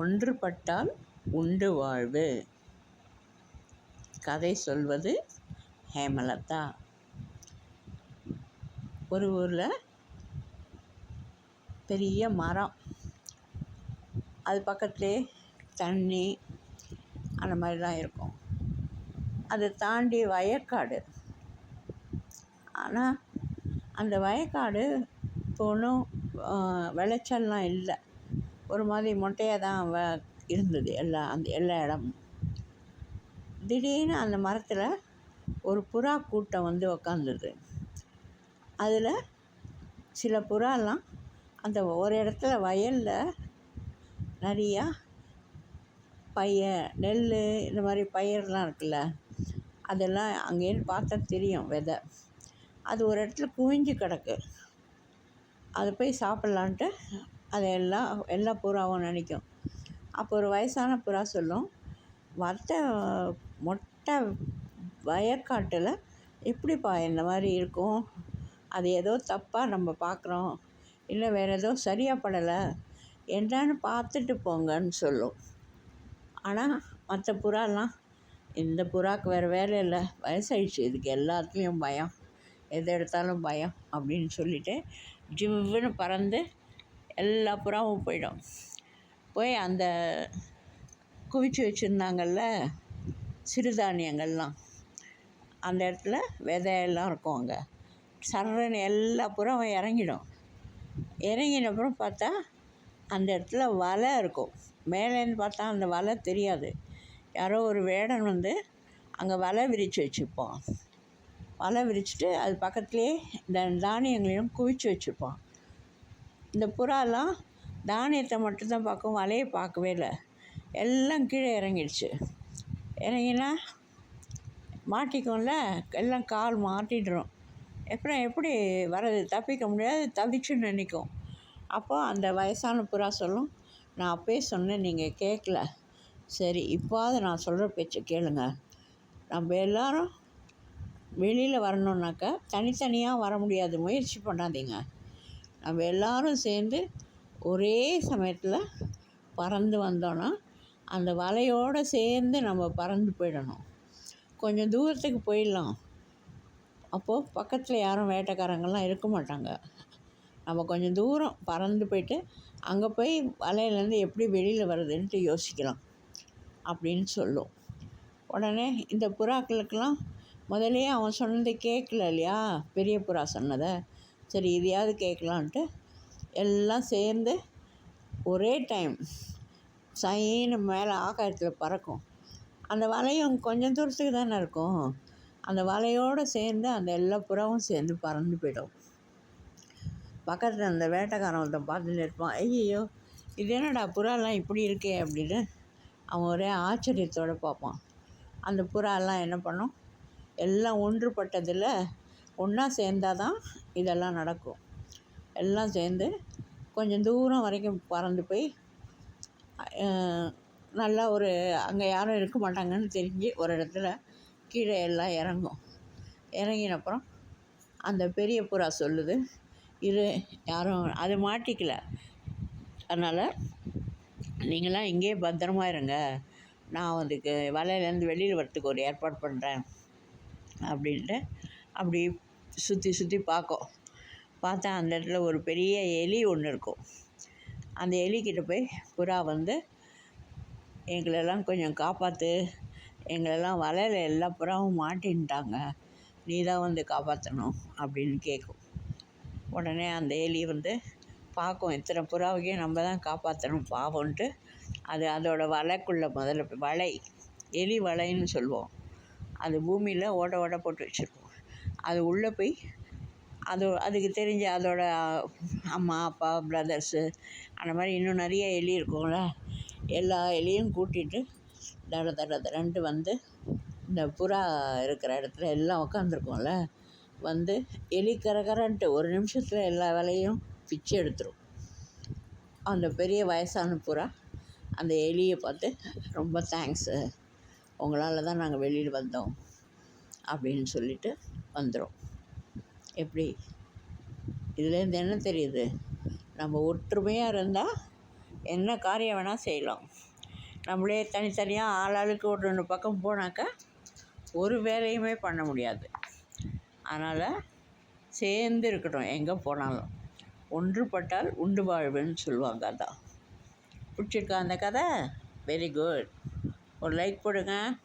ஒன்றுபட்டால் உண்டு வாழ்வு. கதை சொல்வது ஹேமலதா. ஒரு ஊரில் பெரிய மரம். அது பக்கத்துலேயே தண்ணி அந்த மாதிரிலாம் இருக்கும். அதை தாண்டி வயக்காடு. ஆனால் அந்த வயக்காடு இப்போ ஒன்றும் விளைச்சல்லாம் இல்லை. ஒரு மாதிரி மொட்டையாக தான் வ இருந்தது. எல்லா அந்த எல்லா இடமும். திடீர்னு அந்த மரத்தில் ஒரு புறா கூட்டம் வந்து உக்காந்துது. அதில் சில புறாலாம் அந்த ஒரு இடத்துல வயலில் நிறையா பயிர் நெல் இந்த மாதிரி பயிரெலாம் இருக்குல்ல அதெல்லாம் அங்கேருந்து பார்த்தா தெரியும் விதை. அது ஒரு இடத்துல குவிஞ்சு கிடக்கு. அதை போய் சாப்பிட்லான்ட்டு அதை எல்லாம் எல்லா புறாவும் நினைக்கும். அப்போ ஒரு வயசான புறா சொல்லும் வத்த மொட்டை வயக்காட்டில் எப்படிப்பா இந்த மாதிரி இருக்கும்? அது ஏதோ தப்பாக நம்ம பார்க்குறோம் இல்லை வேறு ஏதோ சரியாக படலை. என்னன்னு பார்த்துட்டு போங்கன்னு சொல்லும். ஆனால் மற்ற புறாலாம் இந்த புறாக்கு வேறு வேலை இல்லை. வயசாயிடுச்சு. இதுக்கு எல்லாத்துலேயும் பயம். எது எடுத்தாலும் பயம். அப்படின்னு சொல்லிட்டு ஜிவ்வுன்னு பறந்து எல்லா புறாவும் போயிடும். போய் அந்த குவிச்சு வச்சுருந்தாங்கள்ல சிறுதானியங்கள்லாம். அந்த இடத்துல விதையெல்லாம் இருக்கும் அங்கே. சர்றன்னு எல்லா புறாவும் இறங்கிடும். இறங்கின அப்புறம் பார்த்தா அந்த இடத்துல வலை இருக்கும். மேலேருந்து பார்த்தா அந்த வலை தெரியாது. யாரோ ஒரு வேடன் வந்து அங்கே வலை விரித்து வச்சுப்போம் வலை விரிச்சிட்டு அது பக்கத்துலேயே இந்த தானியங்களையும் குவிச்சு வச்சுப்போம் இந்த புறாலாம் தானியத்தை மட்டும்தான் பார்க்கும் வலையை பார்க்கவே இல்லை. எல்லாம் கீழே இறங்கிடுச்சு. இறங்கினா மாட்டிக்கும்ல எல்லாம் கால் மாட்டிடுறோம். அப்புறம் எப்படி வர்றது? தப்பிக்க முடியாது தவிச்சுன்னு நினைக்கும். அப்போ அந்த வயசான புறா சொல்லும் நான் அப்பயே சொன்னேன் நீங்கள் கேட்கல. சரி இப்போது நான் சொல்கிற பேச்சை கேளுங்க. நம்ம எல்லோரும் வெளியில் வரணுன்னாக்கா தனித்தனியாக வர முடியாது. முயற்சி பண்ணாதீங்க. நம்ம எல்லோரும் சேர்ந்து ஒரே சமயத்தில் பறந்து வந்தோன்னா அந்த வலையோடு சேர்ந்து நம்ம பறந்து போயிடணும். கொஞ்சம் தூரத்துக்கு போயிடலாம். அப்போது பக்கத்தில் யாரும் வேட்டைக்காரங்கள்லாம் இருக்க மாட்டாங்க. நம்ம கொஞ்சம் தூரம் பறந்து போயிட்டு அங்கே போய் வலையிலேருந்து எப்படி வெளியில் வர்றதுன்ட்டு யோசிக்கலாம் அப்படின்னு சொல்லும். உடனே இந்த புறாக்களுக்கெல்லாம் முதலே அவன் சொன்னதை கேட்கல இல்லையா? பெரிய புறா சொன்னதை. சரி இதையாவது கேட்கலான்ட்டு எல்லாம் சேர்ந்து ஒரே டைம் சைன்னு மேலே ஆகாயத்தில் பறக்கும். அந்த வலையும் கொஞ்சம் தூரத்துக்கு தானே இருக்கும். அந்த வலையோடு சேர்ந்து அந்த எல்லா புறாவும் சேர்ந்து பறந்து போயிடும். பக்கத்தில் அந்த வேட்டைக்காரன் ஒருத்தன் பார்த்துட்டு இருப்பான். ஐயையோ இது என்னடா புறாலாம் இப்படி இருக்கே? அப்படின்னு அவன் ஒரே ஆச்சரியத்தோடு பார்ப்பான். அந்த புறாலாம் என்ன பண்ணும்? எல்லாம் ஒன்றுபட்டதில் ஒன்றா சேர்ந்தால் தான் இதெல்லாம் நடக்கும். எல்லாம் சேர்ந்து கொஞ்சம் தூரம் வரைக்கும் பறந்து போய் நல்லா ஒரு அங்கே யாரும் இருக்க மாட்டாங்கன்னு தெரிஞ்சு ஒரு இடத்துல கீழே எல்லாம் இறங்கும். இறங்கினப்புறம் அந்த பெரிய புறா சொல்லுது இது யாரும் அது மாட்டிக்கல. அதனால் நீங்களாம் இங்கேயே பத்திரமா இருங்க. நான் அதுக்கு வலையிலேருந்து வெளியில் வரத்துக்கு ஒரு ஏற்பாடு பண்ணுறேன் அப்படின்ட்டு அப்படி சுற்றி சுற்றி பார்க்கும். பார்த்தா அந்த இடத்துல ஒரு பெரிய எலி ஒன்று இருக்கும். அந்த எலிக்கிட்ட போய் புறா வந்து எங்களெல்லாம் கொஞ்சம் காப்பாற்று எங்களெல்லாம் வலையில் எல்லா புறாவும் மாட்டின்ட்டாங்க. நீ தான் வந்து காப்பாற்றணும் அப்படின்னு கேட்கும் உடனே அந்த எலி வந்து பார்க்கும். இத்தனை புறாவையும் நம்ம தான் காப்பாற்றணும் பாவம்ன்ட்டு. அது அதோடய வலைக்குள்ளே முதல்ல வலை எலி வலைன்னு சொல்லுவோம். அது பூமியில் ஓட ஓட போட்டு வச்சுருக்கோம். அது உள்ளே போய் அது அதுக்கு தெரிஞ்ச அதோட அம்மா அப்பா பிரதர்ஸு அந்த மாதிரி இன்னும் நிறைய எலி இருக்கும்ல. எல்லா எலியும் கூட்டிகிட்டு தட தட தடன்ட்டு வந்து இந்த புறா இருக்கிற இடத்துல எல்லாம் உட்காந்துருக்கும்ல வந்து எலி கரகரன்ட்டு ஒரு நிமிஷத்தில் எல்லா வேலையும் பிச்சு எடுத்துரும். அந்த பெரிய வயசான புறா அந்த எலியை பார்த்து ரொம்ப தேங்க்ஸு உங்களால் தான் நாங்கள் வெளியில் வந்தோம். அப்படின்னு சொல்லிட்டு வந்துடும் எப்படி? இதுலேருந்து என்ன தெரியுது? நம்ம ஒற்றுமையாக இருந்தால் என்ன காரியம் வேணால் செய்யலாம். நம்மளே தனித்தனியாக ஆளாளுக்கு ஒரு ரெண்டு பக்கம் போனாக்கா ஒரு வேலையுமே பண்ண முடியாது. அதனால் சேர்ந்து இருக்கட்டும் எங்கே போனாலும். ஒன்றுபட்டால் உண்டு வாழ்வுன்னு சொல்லுவாங்க அதான். பிடிச்சிருக்கா அந்த கதை? வெரி குட் ஒரு லைக் போடுங்க.